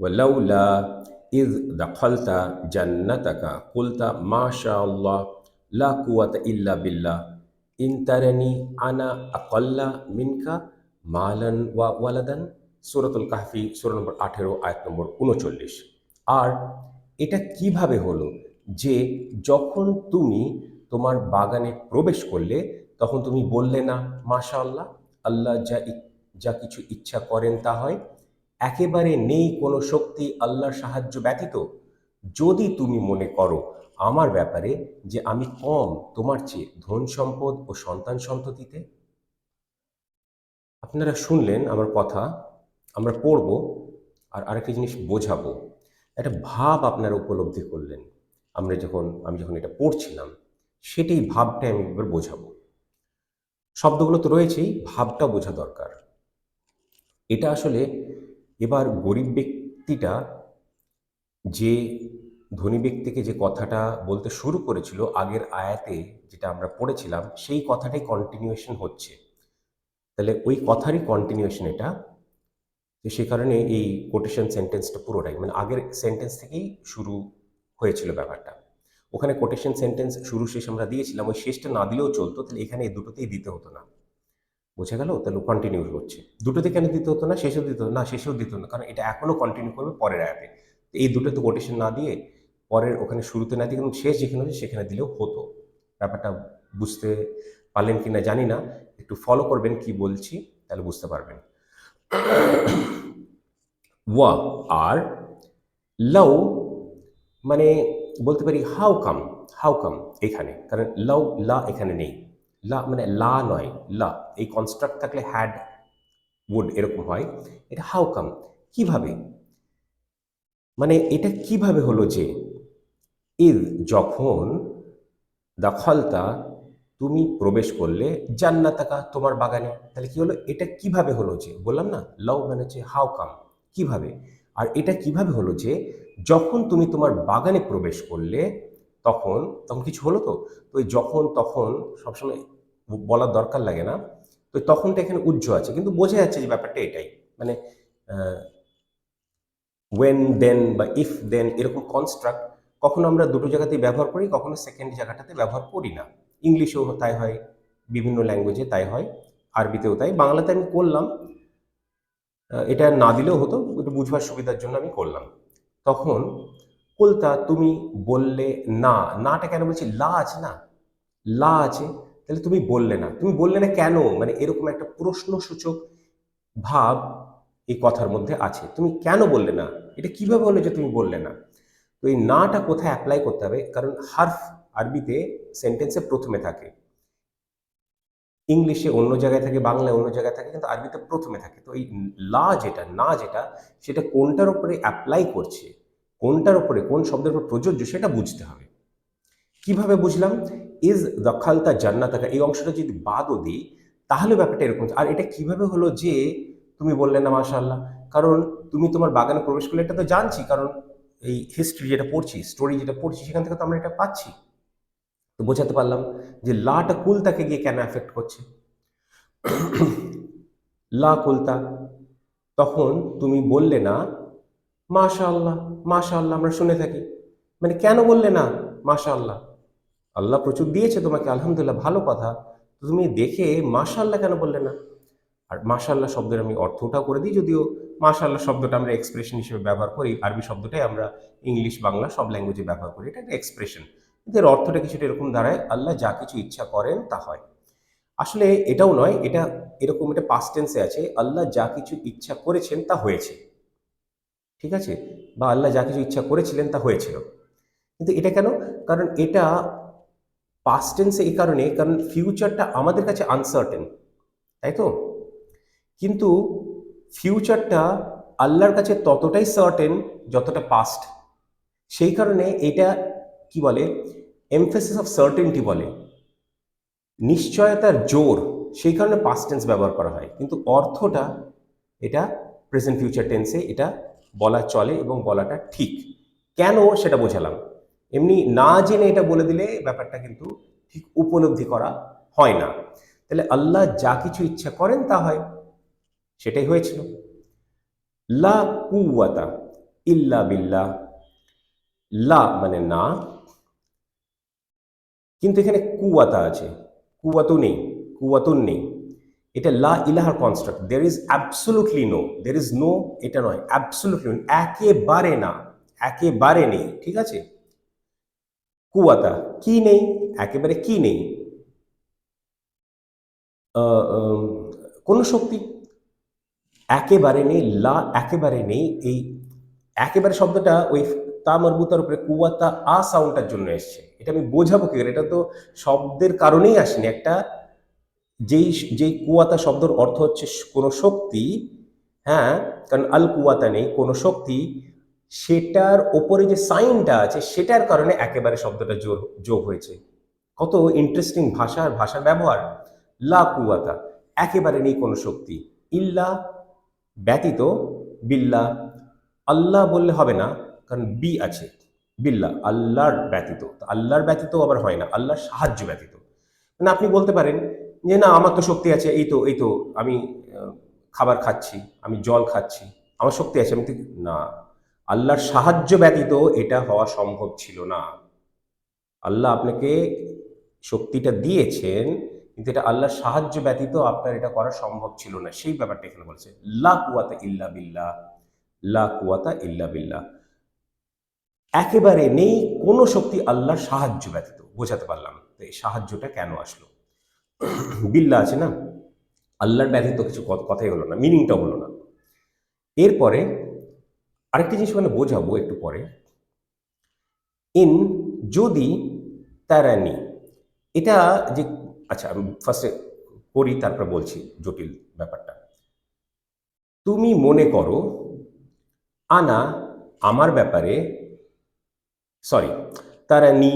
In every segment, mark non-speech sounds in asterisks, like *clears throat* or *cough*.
ওয়ালাউলা is দাখালতা জান্নাতাকা কুলতা মা আল্লাহ লা কুয়াতা ইল্লা বিল্লাহ ইনতারানি আনা আকল্লা মিনকা মালান ওয়া ওয়ালাদান সুরাতুল কাহফি, সুরা নম্বর আঠেরো, আয়াত নম্বর উনচল্লিশ। আর এটা কীভাবে হলো? যে যখন তুমি তোমার বাগানে প্রবেশ করলে, তখন তুমি বললে না মাশা আল্লাহ আল্লাহ যা যা কিছু ইচ্ছা করেন তা হয়। একেবারে নেই কোনো শক্তি আল্লাহর সাহায্য ব্যতীত। যদি তুমি মনে করো আমার ব্যাপারে যে আমি কম তোমার চেয়ে ধন সম্পদ ও সন্তান সন্ততিতে। আপনারা শুনলেন আমার কথা, আমরা পড়ব আর আরেকটা জিনিস বোঝাবো। একটা ভাব আপনারা উপলব্ধি করলেন। আমরা যখন, আমি যখন এটা পড়ছিলাম সেটাই ভাবটাই আমি একবার বোঝাবো। শব্দগুলো তো রয়েছেই, ভাবটা বোঝা দরকার। এটা আসলে এবার গরিব ব্যক্তিটা যে ধনী ব্যক্তিকে যে কথাটা বলতে শুরু করেছিল আগের আয়াতে যেটা আমরা পড়েছিলাম, সেই কথাটাই কন্টিনিউয়েশন হচ্ছে। তাহলে ওই কথারই কন্টিনিউয়েশন এটা তো সে কারণে এই কোটেশন সেন্টেন্সটা পুরোটাই মানে আগের সেন্টেন্স থেকেই শুরু হয়েছিল ব্যাপারটা। ওখানে কোটেশন সেন্টেন্স শুরু শেষ আমরা দিয়েছিলাম, ওই শেষটা না দিলেও চলতো, তাহলে এখানে এই দুটোতেই দিতে হতো না। বোঝা গেল, তাহলে কন্টিনিউ হচ্ছে দুটোতে কেন দিতে হতো না? শেষেও দিতে না, শেষেও দিতে না, কারণ এটা এখনও কন্টিনিউ করবে পরের অ্যাপে তো এই দুটোতে কোটেশন না দিয়ে পরের ওখানে শুরুতে না দিয়ে কিন্তু শেষ যেখানে হচ্ছে সেখানে দিলেও হতো। ব্যাপারটা বুঝতে পারলেন কি না জানি না, একটু ফলো করবেন কি বলছি, তাহলে বুঝতে পারবেন। ওয়া, আর, লাউ মানে বলতে পারি হাউ কাম হাউ কাম এখানে, কারণ লাউ, লা এখানে নেই। লা মানে লা নয়, লা। এই কনস্ট্রাক্ট থাকলে হ্যাড উড এরকম হয়। এটা হাউ কাম কীভাবে? মানে এটা কীভাবে হলো যে, ইদ যখন দখলতা, তুমি প্রবেশ করলে জান্নাতাকা তোমার বাগানে। তাহলে কি হলো? এটা কীভাবে হলো যে, বললাম না? লাউ মানে হচ্ছে হাউ কাম কীভাবে? আর এটা কীভাবে হলো যে, যখন তুমি তোমার বাগানে প্রবেশ করলে তখন তখন কিছু হলো তো? তো ওই যখন, তখন সবসময় বলার দরকার লাগে না। তো তখনটা এখানে উজ্জ্ব আছে। কিন্তু বোঝা যাচ্ছে যে ব্যাপারটা এটাই। মানে ওয়েন দেন বা ইফ দেন এরকম কনস্ট্রাক্ট কখনো আমরা দুটো জায়গাতেই ব্যবহার করি, কখনো সেকেন্ড জায়গাটাতে ব্যবহার করি না। ইংলিশেও তাই হয়, বিভিন্ন ল্যাঙ্গুয়েজে তাই হয়, আরবিতেও তাই। বাংলাতে আমি করলাম। এটা না দিলেও হতো, একটু বুঝবার সুবিধার জন্য আমি করলাম। তখন কলতা তুমি বললে না। নাটা কেন বলছি? লা আছে না? লা আছে? তাহলে তুমি বললে না। তুমি বললে না কেন? মানে এরকম একটা প্রশ্নসূচক ভাব এই কথার মধ্যে আছে। তুমি কেন বললে না? এটা কীভাবে হলো যে তুমি বললে না? তো এই নাটা কোথায় অ্যাপ্লাই করতে হবে? কারণ হার্ফ আরবিতে সেন্টেন্সে প্রথমে থাকে। ইংলিশে অন্য জায়গায় থাকে, বাংলায় অন্য জায়গায় থাকে, কিন্তু আরবিতে প্রথমে থাকে। তো এই লা যেটা, না যেটা, সেটা কোনটার উপরে অ্যাপ্লাই করছে? কোনটার উপরে কোন শব্দের উপর প্রযোজ্য সেটা বুঝতে হবে। কীভাবে বুঝলাম? ইজ দখালতা জান্নাতাকা এই অংশটা যদি বাদও দিই, তাহলে ব্যাপারটা এরকম। আর এটা কীভাবে হলো যে, তুমি বললে না, মাশাআল্লাহ। কারণ তুমি তোমার বাগানে প্রবেশ করলে এটা তো জানছি, কারণ এই হিস্ট্রি যেটা পড়ছি স্টোরি যেটা পড়ছি, সেখান থেকে তো আমরা এটা পাচ্ছি। তো বোঝাতে পারলাম যে লাটা কুলতাকে গিয়ে কেন এফেক্ট করছে? *clears throat* লা কুলতা, তখন তুমি বললে না মাশা আল্লাহ মাশা আল্লাহ আমরা শুনে থাকি। মানে কেন বললে না মাশা আল্লাহ আল্লাহ প্রচুর দিয়েছে তোমাকে, আলহামদুলিল্লাহ, ভালো কথা। তুমি দেখে মাশা আল্লাহ কেন বললে না? আর মাশা আল্লাহ শব্দের আমি অর্থটাও করে দিই, যদিও মাশা আল্লাহ শব্দটা আমরা এক্সপ্রেশন হিসেবে ব্যবহার করি, আরবি শব্দটাই আমরা ইংলিশ, বাংলা সব ল্যাঙ্গুয়েজে ব্যবহার করি, এটা একটা এক্সপ্রেশন কিন্তু এর অর্থটা কিছুটা এরকম দাঁড়ায়, আল্লাহ যা কিছু ইচ্ছা করেন, তা হয়। আসলে এটাও নয়, এটা এরকম একটা পাস্ট টেন্সে আছে, আল্লাহ যা কিছু ইচ্ছা করেছেন, তা হয়েছে। ঠিক আছে? বা আল্লাহ যা কিছু ইচ্ছা করেছিলেন তা হয়েছিল। কিন্তু এটা কেন? কারণ এটা পাস্ট টেন্সে এই কারণে, কারণ ফিউচারটা আমাদের কাছে আনসার্টেন তাই তো? কিন্তু ফিউচারটা আল্লাহর কাছে ততটাই সার্টেন যতটা পাস্ট সেই কারণে এটা কি বলে? এমফেসিস অফ সার্টেনটি বলে। নিশ্চয়তার জোর, সেই কারণে পাস্ট টেন্স ব্যবহার করা হয়। কিন্তু অর্থটা এটা প্রেজেন্ট ফিউচার টেন্সে এটা বলা চলে এবং বলাটা ঠিক। কেন সেটা বোঝালাম। এমনি না জেনে এটা বলে দিলে ব্যাপারটা কিন্তু ঠিক উপলব্ধি করা হয় না। তাহলে আল্লাহ যা কিছু ইচ্ছা করেন তা হয়। সেটাই হয়েছিল। লা কুয়াতা ইল্লা বিল্লাহ। লা মানে না। কিন্তু এখানে কুয়াতা আছে। কুয়াতু নেই কুয়াতুন নেই। এটা লা ইলাহার construct. There is absolutely no there is no এটা নয় অ্যাবসোলুটলি একেবারে না, একেবারে নেই, ঠিক আছে? কুয়াতা, কি নেই? একেবারে কি নেই? কোনো শক্তি? একেবারে নেই, লা একেবারে নেই, এই একেবারে শব্দটা ওই তা মরবুতার উপরে কুয়াতা আ সাউন্ডটার জন্য এসছে। এটা আমি বোঝাবো কি এটা তো শব্দের কারণেই আসেনি, একটা যেই যেই কুয়াতা শব্দের অর্থ হচ্ছে কোনো শক্তি হ্যাঁ কারণ আল কুয়াতা নেই, কোনো শক্তি, সেটার ওপরে যে সাইনটা আছে, সেটার কারণে একেবারে শব্দটা জোর, যোগ হয়েছে। কত ইন্টারেস্টিং ভাষা ভাষার ব্যবহার। লা কুয়াতা, একেবারে নেই কোনো শক্তি। ইল্লা ব্যতীত বিল্লা, আল্লাহ বললে হবে না, কারণ বি আছে, বিল্লা, আল্লাহর ব্যতীত। আল্লাহর ব্যতীত আবার হয় না, আল্লাহর সাহায্য ব্যতীত। মানে আপনি বলতে পারেন যে না, আমার তো শক্তি আছে, এই তো এই তো, আমি খাবার খাচ্ছি, আমি জল খাচ্ছি, আমার শক্তি আছে, আমি না। আল্লাহর সাহায্য ব্যতীত এটা হওয়া সম্ভব ছিল না। আল্লাহ আপনাকে শক্তিটা দিয়েছেন, কিন্তু এটা আল্লাহর সাহায্য ব্যতীত আপনার এটা করা সম্ভব ছিল না। সেই ব্যাপারটা এখানে বলছে, লা কুয়াতা ইল্লা বিল্লাহ, লা কুয়াতা ইল্লা বিল্লাহ। একেবারে নেই, কোনো শক্তি আল্লাহর সাহায্য ব্যতীত, বোঝাতে পারলাম, তো এই সাহায্যটা কেন আসলো? *clears throat* বিল্লা আছে না? আল্লাহর ব্যতীত কিছু কথাই হলো না মিনিংটা হলো না। এরপরে আরেকটি জিনিস মানে বোঝাবো একটু পরে। ইন যদি তারানি, এটা যে আচ্ছা আমি ফার্স্টে করি, তারপর বলছি জটিল ব্যাপারটা। তুমি মনে করো, আনা আমার ব্যাপারে সরি তারা নি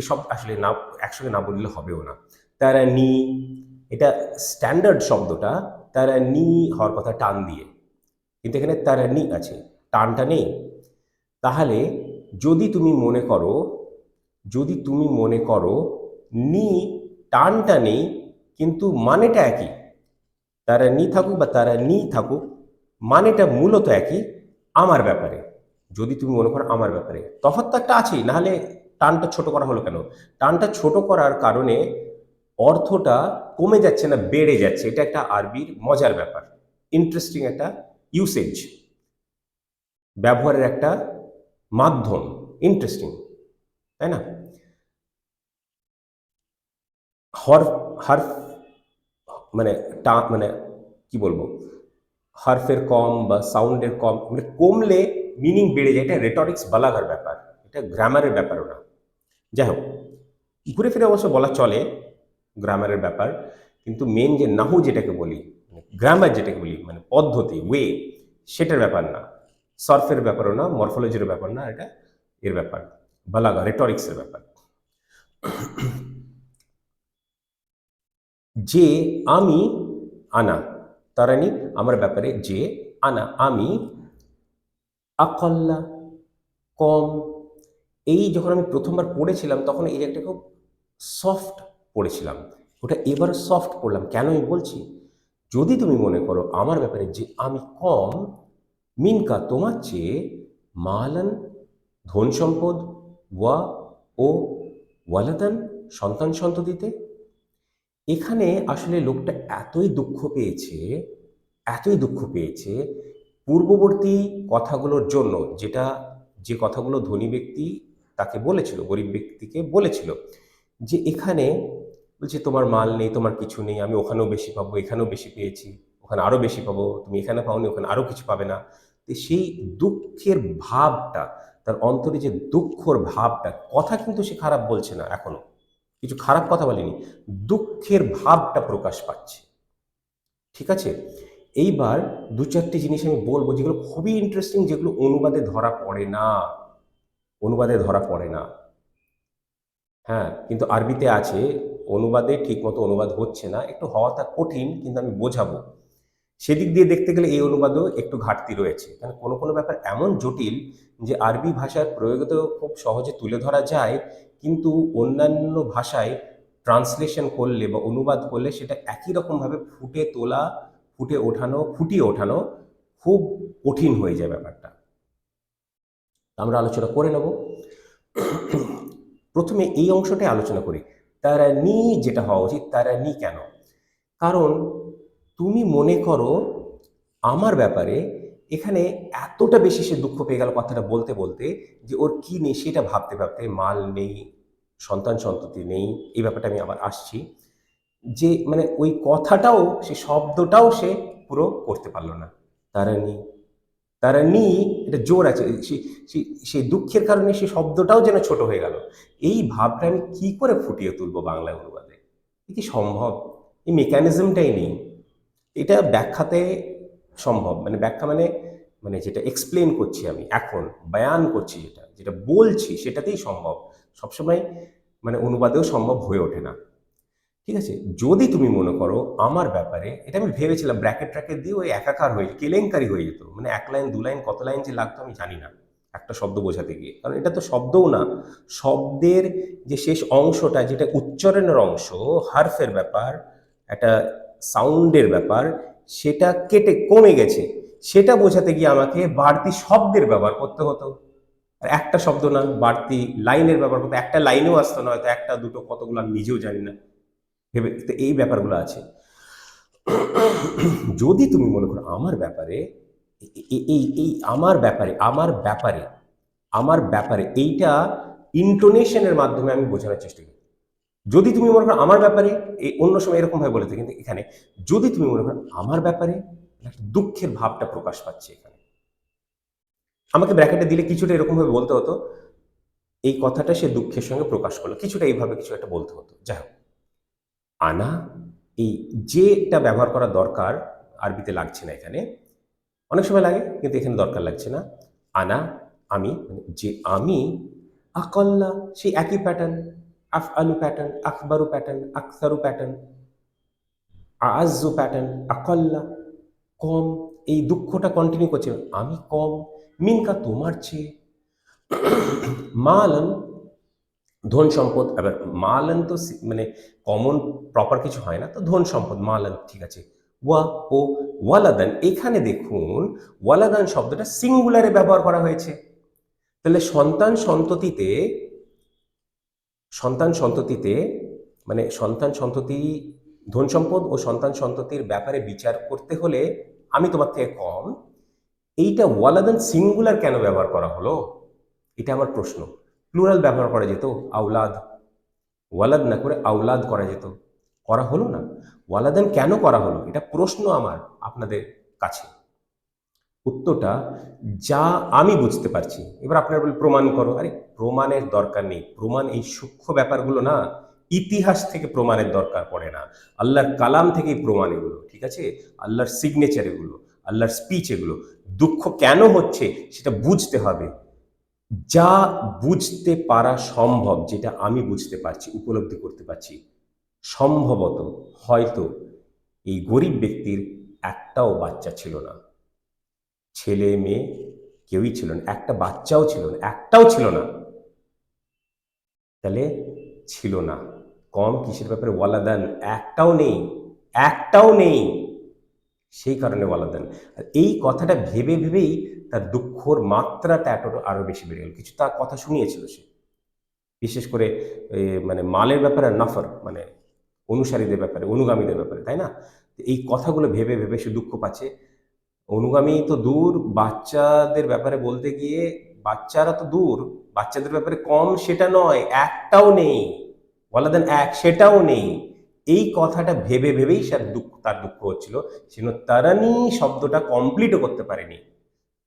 এসব আসলে না, একসঙ্গে না বললে হবেও না। তারা নি, এটা স্ট্যান্ডার্ড শব্দটা, তারা নি হওয়ার কথা টান দিয়ে। কিন্তু এখানে তারা নি আছে, টানটা নেই। তাহলে যদি তুমি মনে করো, যদি তুমি মনে করো নি টানটা নেই, কিন্তু মানেটা একই। তারা নি থাকুক বা তারা নি থাকুক, মানেটা মূলত একই আমার ব্যাপারে। যদি তুমি মনে করো আমার ব্যাপারে। তফাৎ তো একটা আছেই, নাহলে টানটা ছোট করা হলো কেন? টানটা ছোট করার কারণে অর্থটা কমে যাচ্ছে না, বেড়ে যাচ্ছে। এটা একটা আরবির মজার ব্যাপার। ইন্টারেস্টিং একটা ইউসেজ ব্যবহারের একটা মাধ্যম। ইন্টারেস্টিং তাই না? হর হারফ মানে টা মানে কি বলব? হারফের কম বা সাউন্ডের কম মানে কমলে মিনিং বেড়ে যায়। এটা রেটরিক্স বালাগার ব্যাপার। এটা গ্রামারের ব্যাপারও না। যাই হোক, ঘুরে ফিরে অবশ্য বলা চলে গ্রামারের ব্যাপার, কিন্তু মেন যে নাহু যেটাকে বলি গ্রামার যেটাকে বলি মানে পদ্ধতি ওয়ে সেটার ব্যাপার না। সার্ফের ব্যাপারও না মরফোলজির ব্যাপার না, এটা এর ব্যাপার। বালাগা রেটরিক্সের ব্যাপার। যে, আমি, আনা, তারানি, আমার ব্যাপারে যে, আনা, আমি, আকল্লা, কম, এই যখন আমি প্রথমবার পড়েছিলাম, তখন এই একটা খুব সফট পড়েছিলাম। ওটা এবার সফট পড়লাম। কেন আমি বলছি? যদি তুমি মনে করো আমার ব্যাপারে যে আমি কম, মিনকা তোমার চেয়ে মালান ধন সম্পদ ওয়া ও ওয়ালাদান, সন্তান সন্ততিতে? এখানে আসলে লোকটা এতই দুঃখ পেয়েছে, এতই দুঃখ পেয়েছে, পূর্ববর্তী কথাগুলোর জন্য যেটা যে কথাগুলো ধনী ব্যক্তি তাকে বলেছিল, গরিব ব্যক্তিকে বলেছিল, যে এখানে বলছে, তোমার মাল নেই, তোমার কিছু নেই, আমি ওখানেও বেশি পাবো, এখানেও বেশি পেয়েছি, ওখানে আরও বেশি পাবো, তুমি এখানে পাওনি, ওখানে আরও কিছু পাবে না। তো সেই দুঃখের ভাবটা, তার অন্তরে যে দুঃখর ভাবটা, কথা কিন্তু সে খারাপ বলছে না এখনও। কিছু খারাপ কথা বলেনি, দুঃখের ভাবটা প্রকাশ পাচ্ছে। ঠিক আছে? এইবার দু চারটি জিনিস আমি বলব, যেগুলো খুবই ইন্টারেস্টিং যেগুলো অনুবাদে ধরা পড়ে না। অনুবাদে ধরা পড়ে না। হ্যাঁ কিন্তু আরবিতে আছে অনুবাদে ঠিকমতো অনুবাদ হচ্ছে না, একটু হওয়াটা কঠিন, কিন্তু আমি বোঝাবো। সেদিক দিয়ে দেখতে গেলে এই অনুবাদও একটু ঘাটতি রয়েছে। কারণ কোনো কোনো ব্যাপার এমন জটিল যে আরবি ভাষার প্রয়োগে তো খুব সহজে তুলে ধরা যায়, কিন্তু অন্যান্য ভাষায় ট্রান্সলেশন করলে বা অনুবাদ করলে সেটা একই রকমভাবে ফুটে তোলা, ফুটে ওঠানো, ফুটিয়ে ওঠানো খুব কঠিন হয়ে যায় ব্যাপারটা। আমরা আলোচনা করে নেব। প্রথমে এই অংশটাই আলোচনা করি। তারা নি যেটা হওয়া উচিত, তারা নি কেন? কারণ তুমি মনে করো আমার ব্যাপারে এখানে এতটা বেশি সে দুঃখ পেয়ে গেল কথাটা বলতে বলতে যে ওর কি নেই সেটা ভাবতে ভাবতে মাল নেই, সন্তান সন্ততি নেই, এই ব্যাপারটা আমি আবার আসছি যে মানে ওই কথাটাও, সে শব্দটাও সে পুরো করতে পারল না। তারা নেই তারা নি, এটা জোর আছে সেই দুঃখের কারণে সেই শব্দটাও যেন ছোট হয়ে গেল। এই ভাবটা আমি কি করে ফুটিয়ে তুলবো বাংলা অনুবাদে? কি সম্ভব? এই মেকানিজমটাই নেই। এটা ব্যাখ্যাতে সম্ভব মানে ব্যাখ্যা মানে মানে যেটা এক্সপ্লেন করছি আমি এখন, বয়ান করছি যেটা যেটা বলছি সেটাতেই সম্ভব। সবসময় মানে অনুবাদেও সম্ভব হয়ে ওঠে না। ঠিক আছে? যদি তুমি মনে করো আমার ব্যাপারে, এটা আমি ভেবেছিলাম ব্র্যাকেট ট্র্যাকেট দিয়ে ওই একাকার হয়ে, কেলেঙ্কারি হয়ে যেত। মানে এক লাইন দু লাইন কত লাইন যে লাগতো আমি জানি না। একটা শব্দ বোঝাতে গিয়ে। কারণ এটা তো শব্দও না। শব্দের যে শেষ অংশটা, যেটা উচ্চারণের অংশ, হারফের ব্যাপার, একটা সাউন্ডের ব্যাপার, সেটা কেটে কমে গেছে। সেটা বোঝাতে গিয়ে আমাকে বাড়তি শব্দের ব্যবহার করতে হতো। আর একটা শব্দ না, বাড়তি লাইনের ব্যবহার করতে একটা লাইনেও আসতো না, হয়তো একটা, দুটো, কতগুলো, আমি নিজেও জানি না। ভেবে তো এই ব্যাপারগুলো আছে। যদি তুমি মনে করো আমার ব্যাপারে এই এই আমার ব্যাপারে আমার ব্যাপারে আমার ব্যাপারে এইটা ইন্টোনেশনের মাধ্যমে আমি বোঝানোর চেষ্টা করি। যদি তুমি মনে করো আমার ব্যাপারে এই অন্য সময় এরকম ভাবে বলেছে, কিন্তু এখানে যদি তুমি মনে করো আমার ব্যাপারে দুঃখের ভাবটা প্রকাশ পাচ্ছে এখানে। আমাকে ব্র্যাকেটে দিলে কিছুটা এরকম ভাবে বলতে হতো, এই কথাটা সে দুঃখের সঙ্গে প্রকাশ করল, কিছুটা এইভাবে কিছু একটা বলতে হতো। যাই হোক। আনা, এই যেটা ব্যবহার করা দরকার আরবিতে লাগছে না এখানে। অনেক সময় লাগে, কিন্তু এখানে দরকার লাগছে না। আনা, আমি মানে যে আমি, আকল্লা, সেই একই প্যাটার্ন আফ আলু প্যাটার্ন আকবরু প্যাটার্ন আকসারু প্যাটার্ন আজু প্যাটার্ন আকল্লা, কম, এই দুঃখটা কন্টিনিউ করছে। আমি কম, মিনকা তোমার চেয়ে, মালান ধন সম্পদ, এবার মালান তো মানে কমন প্রপার কিছু হয় না, তো ধন সম্পদ, মালান, ঠিক আছে। ওয়া, ও, ওয়ালাদান, এখানে দেখুন, ওয়ালাদান শব্দটা সিঙ্গুলারে ব্যবহার করা হয়েছে। তাহলে সন্তান সন্ততিতে সন্তান সন্ততিতে মানে সন্তান সন্ততি ধন সম্পদ ও সন্তান সন্ততির ব্যাপারে বিচার করতে হলে আমি তোমার থেকে কম, এইটা ওয়ালাদান সিঙ্গুলার কেন ব্যবহার করা হলো? এটা আমার প্রশ্ন। প্লুরাল ব্যবহার করা যেত আউলাদ ওয়ালাদ না করে আউলাদ করা যেত। করা হলো না। ওয়ালাদান কেন করা হলো? এটা প্রশ্ন আমার আপনাদের কাছে। উত্তরটা যা আমি বুঝতে পারছি। এবার আপনারা বলে প্রমাণ করো। আরে, প্রমাণের দরকার নেই। প্রমাণ এই সূক্ষ্ম ব্যাপারগুলো না, ইতিহাস থেকে প্রমাণের দরকার পড়ে না। আল্লাহর কালাম থেকেই প্রমাণ এগুলো, ঠিক আছে? আল্লাহর সিগনেচার এগুলো, আল্লাহর স্পিচ এগুলো। দুঃখ কেন হচ্ছে সেটা বুঝতে হবে। যা বুঝতে পারা সম্ভব, যেটা আমি বুঝতে পারছি, উপলব্ধি করতে পারছি, সম্ভবত হয়তো এই গরিব ব্যক্তির একটাও বাচ্চা ছিল না। ছেলে, মেয়ে কেউই ছিল না, একটা বাচ্চাও ছিল না, একটাও ছিল না। তাহলে ছিল না। কম কিসের ব্যাপারে? ওয়ালাদান, একটাও নেই একটাও নেই। সেই কারণে ওয়ালাদান আর এই কথাটা ভেবে ভেবেই তার দুঃখর মাত্রাটা এত আরও বেশি বেড়ে গেল। কিছু তার কথা শুনিয়েছিল সে। বিশেষ করে মানে মালের ব্যাপারে নাফর মানে অনুসারীদের ব্যাপারে, অনুগামীদের ব্যাপারে, তাই না? এই কথাগুলো ভেবে ভেবে সে দুঃখ পাচ্ছে। অনুগামী তো দূর, বাচ্চাদের ব্যাপারে বলতে গিয়ে বাচ্চারা তো দূর, বাচ্চাদের ব্যাপারে কম সেটা নয়, একটাও নেই। বলা দেন, এক, সেটাও নেই। এই কথাটা ভেবে ভেবেই সে দুঃখ, তার দুঃখ হচ্ছিল। সেজন্য তারানি শব্দটা কমপ্লিটও করতে পারেনি।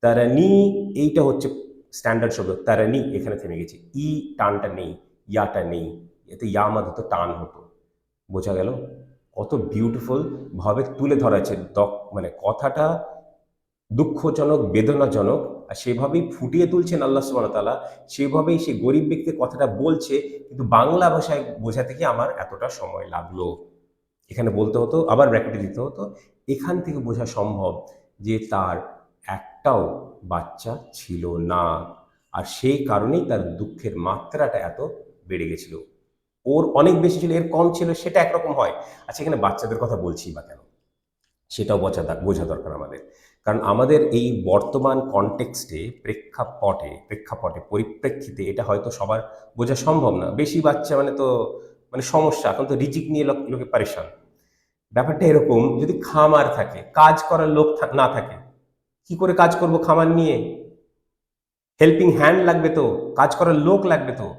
তারানি, এইটা হচ্ছে স্ট্যান্ডার্ড শব্দ। তারানি, এখানে থেমে গেছে। ই টানটা নেই, ইয়াটা নেই। এতে ইয়া আমাদের তো টান হতো। বোঝা গেল? কত বিউটিফুল ভাবে তুলে ধরা আছে। মানে কথাটা দুঃখজনক, বেদনাজনক আর সেভাবেই ফুটিয়ে তুলছেন আল্লাহ সুবহানাহু ওয়া তাআলা, সেভাবেই সেই গরিব ব্যক্তির কথাটা বলছে, কিন্তু বাংলা ভাষায় বোঝাতে গিয়ে আমার এতটা সময় লাগল। এখানে বলতে হতো, আবার ব্র্যাকেটে দিতে হতো, এখান থেকে বোঝা সম্ভব যে তার একটাও বাচ্চা ছিল না। আর সেই কারণেই তার দুঃখের মাত্রাটা এত বেড়ে গেছিল। ওর অনেক বেশি ছিল, এর কম ছিল, সেটা একরকম হয়। আচ্ছা এখানে বাচ্চাদের কথা বলছি বা কেন? সেটাও বোঝা বোঝা দরকার আমাদের। কারণ আমাদের এই বর্তমান কনটেক্সটে প্রেক্ষাপটে প্রেক্ষাপটে, পরিপ্রেক্ষিতে এটা হয়তো সবার বোঝা সম্ভব না। বেশি বাচ্চা মানে তো মানে সমস্যা, এখন তো রিজিক নিয়ে লোক- লোকে পারেশান। ব্যাপারটা এরকম, যদি খামার থাকে, কাজ করার লোক না থাকে, কি করে কাজ করব খামার নিয়ে? হেল্পিং হ্যান্ড লাগবে তো, কাজ করার লোক লাগবে তো।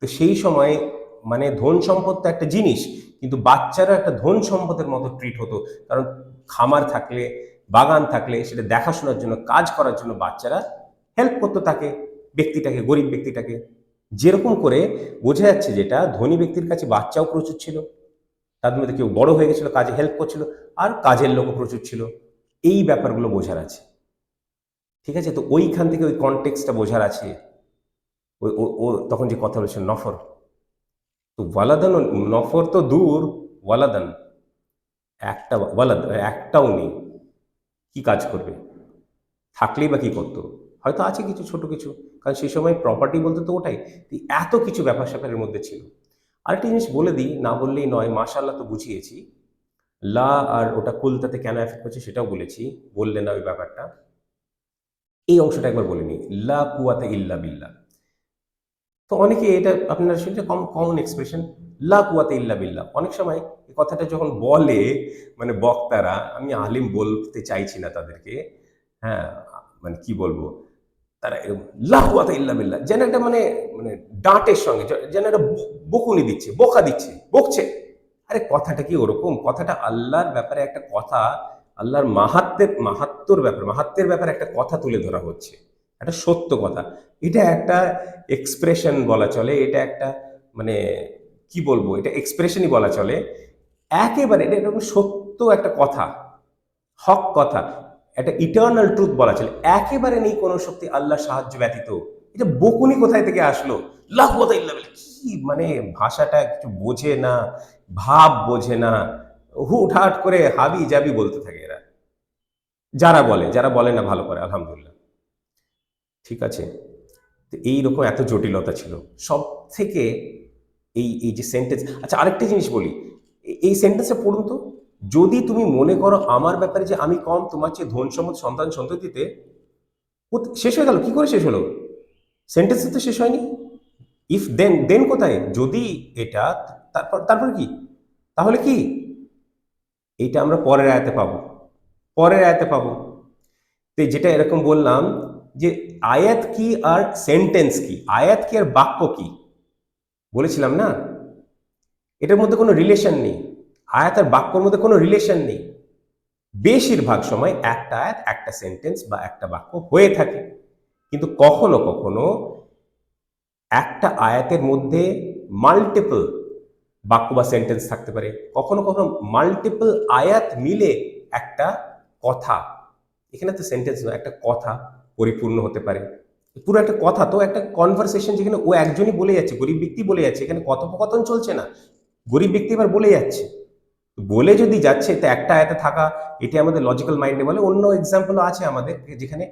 তো সেই সময় মানে ধন সম্পদ তো একটা জিনিস, কিন্তু বাচ্চারা একটা ধন সম্পদের মতো ট্রিট হতো। কারণ খামার থাকলে বাগান থাকলে সেটা দেখাশোনার জন্য, কাজ করার জন্য বাচ্চারা হেল্প করতো থাকে ব্যক্তিটাকে, গরিব ব্যক্তিটাকে। যেরকম করে বোঝা যাচ্ছে যেটা, ধনী ব্যক্তির কাছে বাচ্চাও প্রচুর ছিল তাদের মধ্যে কেউ বড় হয়ে গেছিল, কাজে হেল্প করছিল, আর কাজের লোকও প্রচুর ছিল। এই ব্যাপারগুলো বোঝার আছে। ঠিক আছে? তো ওইখান থেকে ওই কনটেক্সটা বোঝার আছে। ওই ও তখন যে কথা বলেছে নফর। তো ওয়ালাদান নফর তো দূর, ওয়ালাদান। একটা, ওয়ালাদ, একটাও নেই। কি কাজ করবে? থাকলেই বা কি করতো? হয়তো আছে কিছু, ছোট কিছু। কারণ সেই সময় প্রপার্টি বলতে তো ওটাই। এত কিছু ব্যাপার স্যাপারের মধ্যে ছিল। আরেকটা জিনিস বলে দিই, না বললেই নয় মাশাল্লাহ তো বুঝিয়েছি। লা আর ওটা কুলতাতে কেন এফেক্ট করছে সেটাও বলেছি। বললে না ওই ব্যাপারটা। এই অংশটা একবার বলে নিই। লা কুয়াতে ইল্লা বিল্লা তো অনেকে এটা, আপনারা শুনছে কম কমন এক্সপ্রেশন লা কুয়াতে ইল্লা বিল্লা অনেক সময় এই কথাটা যখন বলে মানে বক্তারা, আমি আলিম বলতে চাইছি না তাদেরকে হ্যাঁ মানে কি বলব, তারা লা কুয়াতে ইল্লা বিল্লা যেন একটা মানে মানে ডাঁটের সঙ্গে, যেন একটা বকুনি দিচ্ছে, বোকা দিচ্ছে, বকছে। আরে কথাটা কি ওরকম? কথাটা আল্লাহর ব্যাপারে একটা কথা, আল্লাহর মাহাত্মের মাহাত্মর ব্যাপারে মাহাত্মের ব্যাপারে একটা কথা তুলে ধরা হচ্ছে। একটা সত্য কথা। এটা একটা এক্সপ্রেশন বলা চলে, এটা একটা মানে কি বলব? এটা এক্সপ্রেশনই বলা চলে। একেবারে এটা এরকম সত্য একটা কথা, হক কথা, একটা ইটার্নাল ট্রুথ বলা চলে। একেবারে নেই কোনো শক্তি আল্লাহ সাহায্য ব্যতীত। এটা বকুনি কোথায় থেকে আসলো? লাহুয়াতা ইল্লা। কি মানে ভাষাটা কিছু বোঝে না, ভাব বোঝে না। হুটহাট করে হাবি জাবি বলতে থাকে এরা। যারা বলে যারা বলে না ভালো করে, আলহামদুলিল্লাহ। ঠিক আছে? তো এইরকম এত জটিলতা ছিল। সব থেকে এই এই যে সেন্টেন্স আচ্ছা আরেকটা জিনিস বলি, এই সেন্টেন্সে পড়ুন তো, যদি তুমি মনে করো আমার ব্যাপারে যে আমি কম, তোমার চেয়ে ধন সম্পদ সন্তান সন্ততিতে শেষ হয়ে গেল, কি করে শেষ হলো? সেন্টেন্স তো শেষ হয়নি। ইফ দেন দেন কোথায়? যদি এটা, তারপর তারপর কি? তাহলে কি? এইটা আমরা পরের আয়াতে পাবো। পরের আয়াতে পাবো। তো যেটা এরকম বললাম যে আয়াত কি আর সেন্টেন্স কি? আয়াত কি আর বাক্য কি? বলেছিলাম না? এটার মধ্যে কোনো রিলেশন নেই। আয়াত আর বাক্যর মধ্যে কোনো রিলেশন নেই। বেশিরভাগ সময় একটা আয়াত, একটা সেন্টেন্স বা একটা বাক্য হয়ে থাকে। কিন্তু কখনো কখনো একটা আয়াতের মধ্যে মাল্টিপল বাক্য বা সেন্টেন্স থাকতে পারে। কখনো কখনো মাল্টিপল আয়াত মিলে একটা কথা। এখানে তো সেন্টেন্স একটা কথা পরিপূর্ণ হতে পারে। পুরো একটা কথা তো, একটা কনভারসেশন যেখানে ও একজনই বলে যাচ্ছে, গরিব ব্যক্তি বলে যাচ্ছে, এখানে কথোপকথন চলছে না। গরিব ব্যক্তি এবার বলে যাচ্ছে। বলে যদি যাচ্ছে, তো একটা আয়াতে থাকা, এটি আমাদের লজিক্যাল মাইন্ডে বলে, অন্য এক্সাম্পলও আছে আমাদের, যেখানে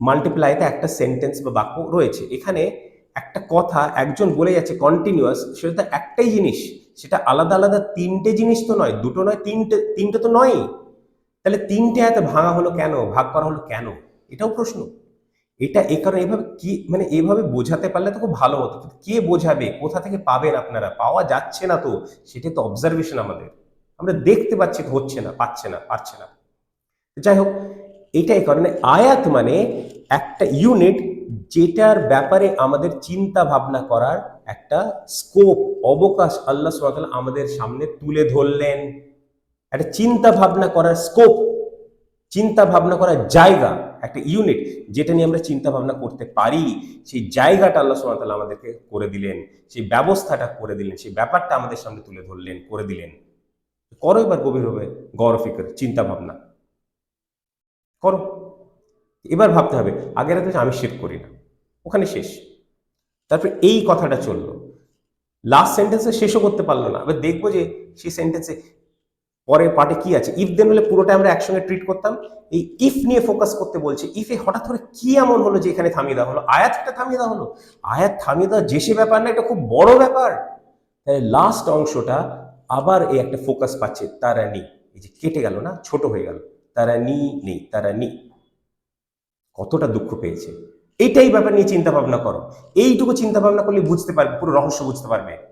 মাল্টিপল আয়াতে একটা সেন্টেন্স বা বাক্য রয়েছে। এখানে একটা কথা একজন বলে যাচ্ছে কন্টিনিউয়াস সেটা তো একটাই জিনিস, সেটা আলাদা আলাদা তিনটে জিনিস তো নয়, দুটো নয়, তিনটে তিনটে তো নয় তাহলে তিনটে এত ভাঙা হলো কেন? ভাগ করা হলো কেন? এটাও প্রশ্ন। এটা এ কারণে এভাবে কি মানে এভাবে বোঝাতে পারলে তো খুব ভালো হতো। কে বোঝাবে? কোথা থেকে পাবেন আপনারা? পাওয়া যাচ্ছে না তো। সেটা তো অবজারভেশন আমাদের। আমরা দেখতে পাচ্ছি হচ্ছে না, পাচ্ছে না, পারছে না। যাই হোক, এটা এই কারণে আয়াত মানে একটা ইউনিট যেটার ব্যাপারে আমাদের চিন্তা ভাবনা করার একটা স্কোপ অবকাশ আল্লাহ সুবহানাহু আমাদের সামনে তুলে ধরলেন। একটা চিন্তা ভাবনা করার স্কোপ চিন্তা ভাবনা করার জায়গা। একটা ইউনিট যেটা নিয়ে আমরা চিন্তা ভাবনা করতে পারি, সেই জায়গাটা আল্লাহ সুবহানাহু আমাদেরকে করে দিলেন, সেই ব্যবস্থাটা করে দিলেন, সেই ব্যাপারটা আমাদের সামনে তুলে ধরলেন, করে দিলেন। করো এবার গভীরভাবে গৌর ফিকর চিন্তা ভাবনা করো। এবার ভাবতে হবে, আগের রাতে আমি শেখ করি না, ওখানে শেষ। তারপর এই কথাটা চলল। লাস্ট সেন্টেন্সে শেষও করতে পারল না, এবার দেখব যে সেই সেন্টেন্সে পরের পার্টে কি আছে? ইফ দেন হলে পুরোটা আমরা একসঙ্গে ট্রিট করতাম। এই ইফ নিয়ে ফোকাস করতে বলছে। ইফে হঠাৎ করে কি এমন হলো যে এখানে থামিয়ে দেওয়া হলো? আয়াতটা থামিয়ে দেওয়া হলো? আয়াত থামিয়ে দেওয়া যে সে ব্যাপার না, এটা খুব বড় ব্যাপার। তাই লাস্ট অংশটা আবার এই একটা ফোকাস পাচ্ছে, তারা নেই। এই যে কেটে গেল না? ছোট হয়ে গেল। তারা নি নেই, তারা নি কতটা দুঃখ পেয়েছে। এইটাই ব্যাপার নিয়ে চিন্তা ভাবনা করো। এইটুকু চিন্তা ভাবনা করলে বুঝতে পারবে, পুরো রহস্য বুঝতে পারবে।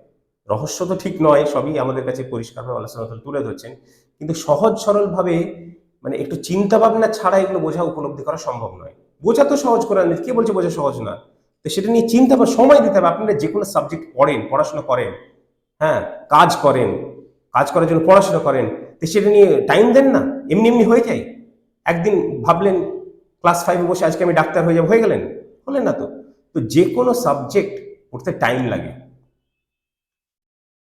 রহস্য তো ঠিক নয়, সবই আমাদের কাছে পরিষ্কারভাবে সুবহানাহু ওয়া তুলে ধরছেন। কিন্তু সহজ সরলভাবে মানে একটু চিন্তা ভাবনা ছাড়া এগুলো বোঝা উপলব্ধি করা সম্ভব নয়। বোঝা তো সহজ করে আনবে কে বলছে বোঝা সহজ না? তো সেটা নিয়ে চিন্তা বা সময় দিতে হবে। আপনারা যে কোনো সাবজেক্ট পড়েন, পড়াশোনা করেন হ্যাঁ কাজ করেন, কাজ করার জন্য পড়াশোনা করেন, তো সেটা নিয়ে টাইম দেন না, এমনি এমনি হয়ে যায়। একদিন ভাবলেন ক্লাস ফাইভে বসে আজকে আমি ডাক্তার হয়ে যাব, হয়ে গেলেন? হলেন না তো। তো যে কোনো সাবজেক্ট পড়তে টাইম লাগে।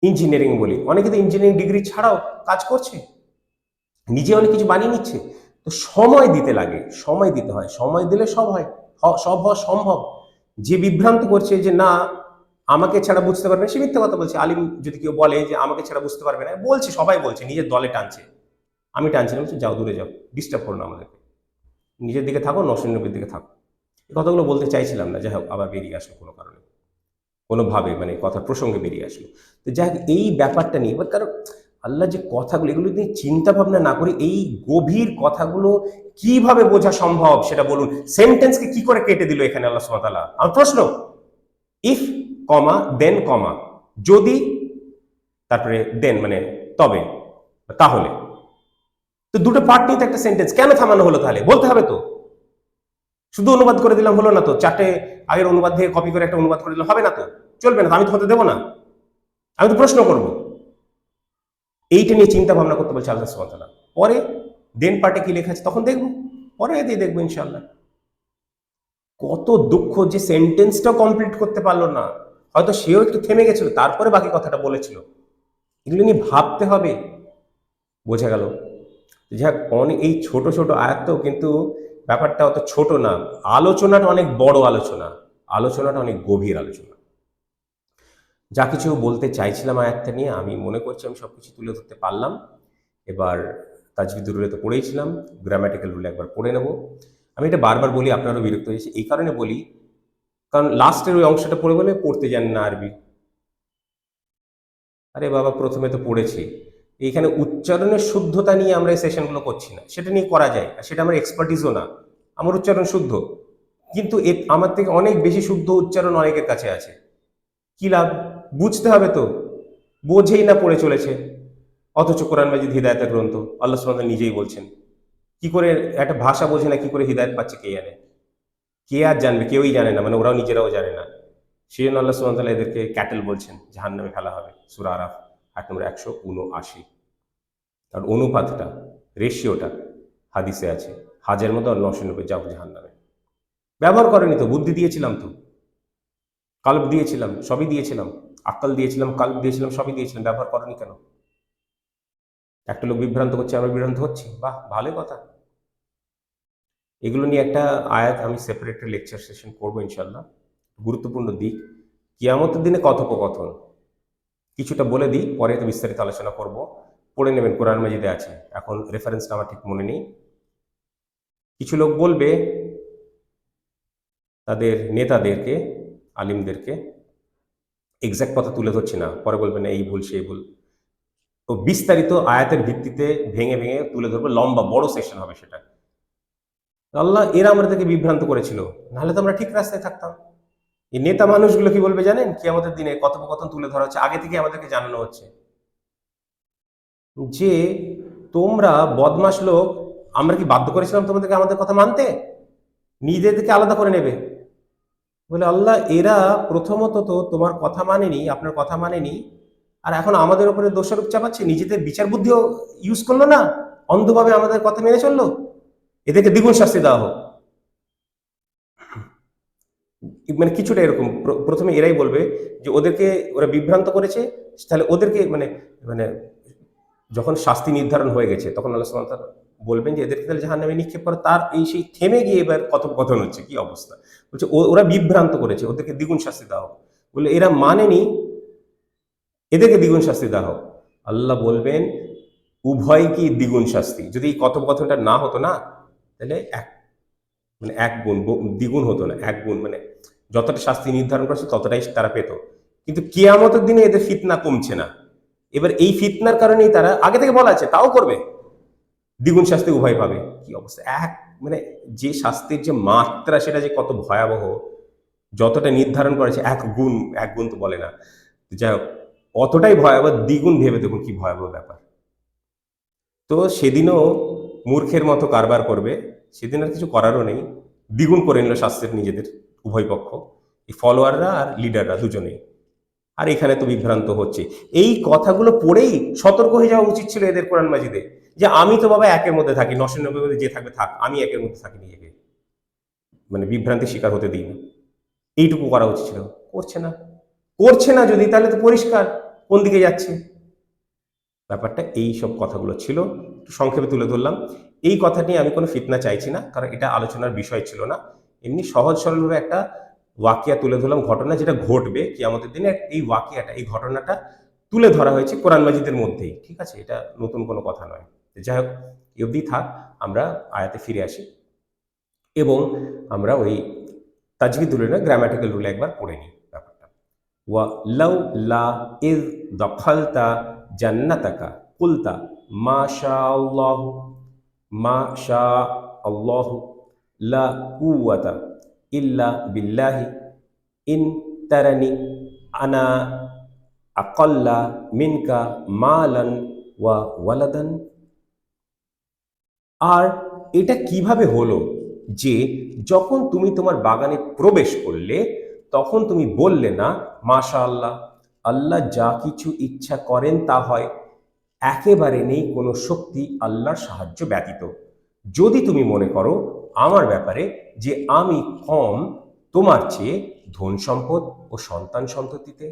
ইঞ্জিনিয়ারিং বলি। অনেকে তো ইঞ্জিনিয়ারিং ডিগ্রি ছাড়াও কাজ করছে। নিজে অনেক কিছু বানিয়ে নিচ্ছে। তো সময় দিতে লাগে, সময় দিতে হয়। সময় দিলে সব হয়। সব হওয়া সম্ভব। যে বিভ্রান্ত করছে যে না, আমাকে ছাড়া বুঝতে পারবে না, সে মিথ্যা কথা বলছে। আলিম যদি কেউ বলে যে আমাকে ছাড়া বুঝতে পারবে না, বলছে, সবাই বলছে, নিজের দলে টানছে। আমি টানছি না, বলছি, যাও, দূরে যাও ডিস্টার্ব করো না আমাদেরকে। নিজের দিকে থাকো নশন নবীর দিকে থাকো। এই কথাগুলো বলতে চাইছিলাম না, যাই হোক, আবার বেরিয়ে আসলো কোনো কারণে। কোনোভাবে মানে কথার প্রসঙ্গে বেরিয়ে আসলো। তো যাই এই ব্যাপারটা নিয়ে, এবার কারণ আল্লাহ যে কথাগুলো, এগুলো নিয়ে চিন্তা ভাবনা না করে এই গভীর কথাগুলো কীভাবে বোঝা সম্ভব সেটা বলুন। সেন্টেন্সকে কি করে কেটে দিল এখানে আল্লাহ সুবহানাহু আমার প্রশ্ন ইফ কমা দেন কমা যদি, তারপরে দেন মানে তবে, তাহলে। তো দুটো পার্ট নিয়ে তো একটা সেন্টেন্স কেন থামানো হলো তাহলে? বলতে হবে তো। শুধু অনুবাদ করে দিলাম হলো না তো, চারটে আগের অনুবাদ থেকে কপি করে একটা অনুবাদ করে দিলাম, হবে না তো? চলবে না আমি তো হতে দেবো না। আমি তো প্রশ্ন করব। এইটা নিয়ে চিন্তা ভাবনা করতে বলছে আল্লাহ ওয়া পরে দেন পার্টে কি লেখা আছে তখন দেখব। পরে দিয়ে দেখব ইনশাল্লাহ কত দুঃখ যে সেন্টেন্সটাও কমপ্লিট করতে পারল না। হয়তো সেও একটু থেমে গেছিল, তারপরে বাকি কথাটা বলেছিল। এগুলো নিয়ে ভাবতে হবে। বোঝা গেল। যাক, অনেক, এই ছোট ছোট আয়াত্ত কিন্তু ব্যাপারটা অত ছোট না। আলোচনাটা অনেক বড় আলোচনা। আলোচনাটা অনেক গভীর আলোচনা। যা কিছু বলতে চাইছিলাম আয়াতটা নিয়ে, আমি মনে করছি আমি সব কিছু তুলে ধরতে পারলাম। এবার তাজবিদ রুলে তো পড়েইছিলাম গ্রামাটিক্যাল রুলে একবার পড়ে নেব। আমি এটা বারবার বলি, আপনারও বিরক্ত হয়েছে এই কারণে বলি, কারণ লাস্টের ওই অংশটা পড়ে বলে পড়তে জানেন না আরবি। আরে বাবা, প্রথমে তো পড়েছি। এইখানে উচ্চারণের শুদ্ধতা নিয়ে আমরা এই সেশনগুলো করছি না। সেটা নিয়ে করা যায়, আর সেটা আমার এক্সপার্টিসও না। আমার উচ্চারণ শুদ্ধ। কিন্তু এ, আমার থেকে অনেক বেশি শুদ্ধ উচ্চারণ অনেকের কাছে আছে। কি লাভ? বুঝতে হবে তো। বোঝেই না পড়ে চলেছে। অথচ কোরআন মাজিদ হৃদায়তের গ্রন্থ, আল্লাহ সুবহানাহু নিজেই বলছেন, কি করে একটা ভাষা বোঝে না, কি করে হৃদায়ত পাচ্ছে কে জানে? কে আর জানবে? কেউই জানে না মানে ওরাও নিজেরাও জানে না। সেই জন্য আল্লাহ সুবহানাহু এদেরকে ক্যাটেল বলছেন জাহান নামে ফেলা হবে। সুরা আরাফ। আট নম্বর একশো উনআশি। আর অনুপাতটা রেশিওটা হাদিসে আছে। হাজার মতো আর নশো নব্বই যাও জাহান নামে ব্যবহার করেনি তো, বুদ্ধি দিয়েছিলাম তো। কাল্প দিয়েছিলাম, সবই দিয়েছিলাম। আক্কাল দিয়েছিলাম, কাল্প দিয়েছিলাম, সবই দিয়েছিলাম, ব্যবহার করেনি কেন? একটা লোক বিভ্রান্ত করছে, আমরা বিভ্রান্ত হচ্ছি? বাহ, ভালো কথা। এগুলো নিয়ে একটা আয়াত আমি সেপারেট লেকচার সেশন করব ইনশাল্লাহ গুরুত্বপূর্ণ দিক। কিয়ামতের দিনে কথোপকথন। কিছুটা বলে দিই, পরে তো বিস্তারিত আলোচনা করব। পড়ে নেবেন, কোরআন মাজিদে আছে। এখন রেফারেন্সটা আমার ঠিক মনে নেই। কিছু লোক বলবে, তাদের নেতাদেরকে, আলিমদেরকে এক্সাক্ট কথা তুলে ধরছি না। পরে বলবে না এই ভুল, সেই ভুল। তো বিস্তারিত আয়াতের ভিত্তিতে ভেঙে ভেঙে তুলে ধরবে, লম্বা, বড় সেশন হবে সেটা। আল্লাহ এরা আমাদেরকে বিভ্রান্ত করেছিল। নাহলে তো আমরা ঠিক রাস্তায় থাকতাম। এই নেতা মানুষগুলো কি বলবে জানেন? কি আমাদের দিনে কথোপকথন তুলে ধরা হচ্ছে? আগে থেকে আমাদেরকে জানানো হচ্ছে। যে তোমরা বদমাস লোক, আমরা কি বাধ্য করেছিলাম তোমাদেরকে আমাদের কথা মানতে? নিজেদেরকে আলাদা করে নেবে। বলে, আল্লাহ, এরা প্রথমত তো তোমার কথা মানেনি, আপনার কথা মানেনি, আর এখন আমাদের উপরে দোষারোপ চাপাচ্ছে, নিজেদের বিচার বুদ্ধিও ইউজ করল না, অন্ধভাবে আমাদের কথা মেনে চলল। এদেরকে দ্বিগুণ শাস্তি দেওয়া হোক। মানে কিছুটা এরকম। প্র- প্রথমে এরাই বলবে যে ওদেরকে ওরা বিভ্রান্ত করেছে, তাহলে ওদেরকে মানে মানে যখন শাস্তি নির্ধারণ হয়ে গেছে, তখন আল্লাহ বলবেন যে এদেরকে তাহলে জাহান্নামে নিক্ষেপ করে। তার এই সেই থেমে গিয়ে এবার কথোপকথন হচ্ছে, কি অবস্থা? বলছে ওরা বিভ্রান্ত করেছে, ওদেরকে দ্বিগুণ শাস্তি দেওয়া হোক। বলে এরা মানেনি এদেরকে দ্বিগুণ শাস্তি দেওয়া হোক। আল্লাহ বলবেন, উভয় কি দ্বিগুণ শাস্তি? যদি এই কথোপকথনটা না হতো না, তাহলে এক মানে এক গুণ দ্বিগুণ হতো না, এক গুণ মানে যতটা শাস্তি নির্ধারণ করেছে, ততটাই তারা পেত। কিন্তু কিয়ামতের দিনে এদের ফিতনা কমছে না। এবার এই ফিতনার কারণেই তারা আগে থেকে বলা আছে, তাও করবে। দ্বিগুণ শাস্তি উভয় পাবে। কি অবস্থা? এক মানে যে শাস্তির যে মাত্রা, সেটা যে কত ভয়াবহ, যতটা নির্ধারণ করেছে, এক গুণ এক গুণ তো বলে না। যাই হোক, অতটাই ভয়াবহ, দ্বিগুণ ভেবে দেখুন কি ভয়াবহ ব্যাপার। তো সেদিনও মূর্খের মতো কারবার করবে। সেদিন আর কিছু করারও নেই। দ্বিগুণ করে নিল শাস্তির নিজেদের। উভয় পক্ষ, এই ফলোয়াররা আর লিডাররা দুজনেই। আর এখানে তো বিভ্রান্ত হচ্ছে। এই কথাগুলো পড়েই সতর্ক হয়ে যাওয়া উচিত ছিল এদের কোরআন মাজিদে, যে আমি তো বাবা একের মধ্যে থাকি নশের নব্বই মধ্যে যে থাকবে থাক, আমি একের মধ্যে থাকি নিজেকে। মানে বিভ্রান্তির শিকার হতে দিই না। এইটুকু করা উচিত ছিল। করছে না। করছে না যদি, তাহলে তো পরিষ্কার কোন দিকে যাচ্ছে। ব্যাপারটা এই সব কথাগুলো ছিল। সংক্ষেপে তুলে ধরলাম। এই কথা নিয়ে আমি কোনো ফিতনা চাইছি না, কারণ এটা আলোচনার বিষয় ছিল না। এমনি সহজ সরলভাবে একটা ওয়াকিয়া তুলে ধরলাম ঘটনা যেটা ঘটবে কি আমাদের দিনে এই ওয়াকিয়াটা, এই ঘটনাটা তুলে ধরা হয়েছে কোরআন মাজিদের মধ্যেই, ঠিক আছে? এটা নতুন কোনো কথা নয়। যাই হোক অবধি থাক, আমরা আয়াতে ফিরে আসি এবং আমরা ওই তাজবিদ রুলে না গ্রামাটিক্যাল রুলে একবার পড়ে নিই ব্যাপারটা। ওয়া লাউ লা ইজ দখালতা জান্নাতাকা, কুলতা মা শা আল্লাহ মা শা আল্লাহ লা কুওয়াতা ইল্লা বিল্লাহি ইন তারানি আনা আকাল্লা মিনকা মালান ওয়া ওয়ালাদান আর এটা কীভাবে হলো? যে যখন তুমি তোমার বাগানে প্রবেশ করলে, তখন তুমি বললে না মাশা আল্লাহ আল্লাহ যা কিছু ইচ্ছা করেন তা হয়। একেবারে নেই, কোনো শক্তি আল্লাহর সাহায্য ব্যতীত। যদি তুমি মনে করো আমার ব্যাপারে যে আমি কম, তোমার চেয়ে ধন সম্পদ ও সন্তান সন্ততিতে